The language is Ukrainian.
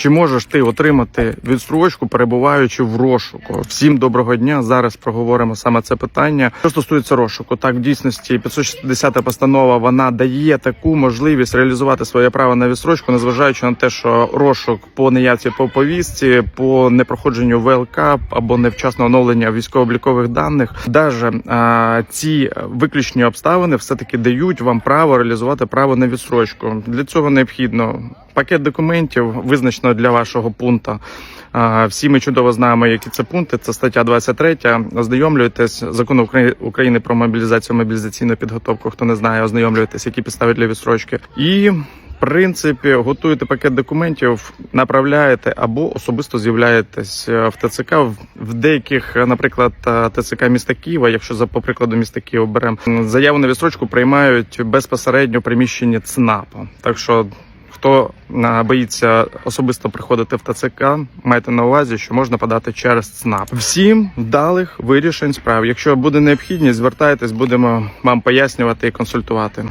Чи можеш ти отримати відстрочку, перебуваючи в розшуку? Всім доброго дня. Зараз проговоримо саме це питання. Що стосується розшуку, так в дійсності 560 постанова вона дає таку можливість реалізувати своє право на відстрочку, незважаючи на те, що розшук по неявці по повістці, по непроходженню ВЛК або невчасне оновлення військово-облікових даних, даже а, ці виключні обставини все таки дають вам право реалізувати право на відстрочку. Для цього необхідно пакет документів, визначено для вашого пункту. Всі ми чудово знаємо, які це пункти. Це стаття 23. Ознайомлюєтесь закон України про мобілізацію мобілізаційну підготовку. Хто не знає, ознайомлюєтесь, які підстави для відстрочки. І в принципі, готуєте пакет документів, направляєте або особисто з'являєтесь е, в ТЦК в- деяких, е, наприклад, е, ТЦК міста Києва. Якщо за по прикладу міста Києва беремо заяву на відстрочку, приймають безпосередньо в приміщенні ЦНАПу. Так що. Хто боїться особисто приходити в ТЦК, майте на увазі, що можна подати через ЦНАП. Всім вдалих вирішень справ. Якщо буде необхідність, звертайтесь, будемо вам пояснювати і консультувати.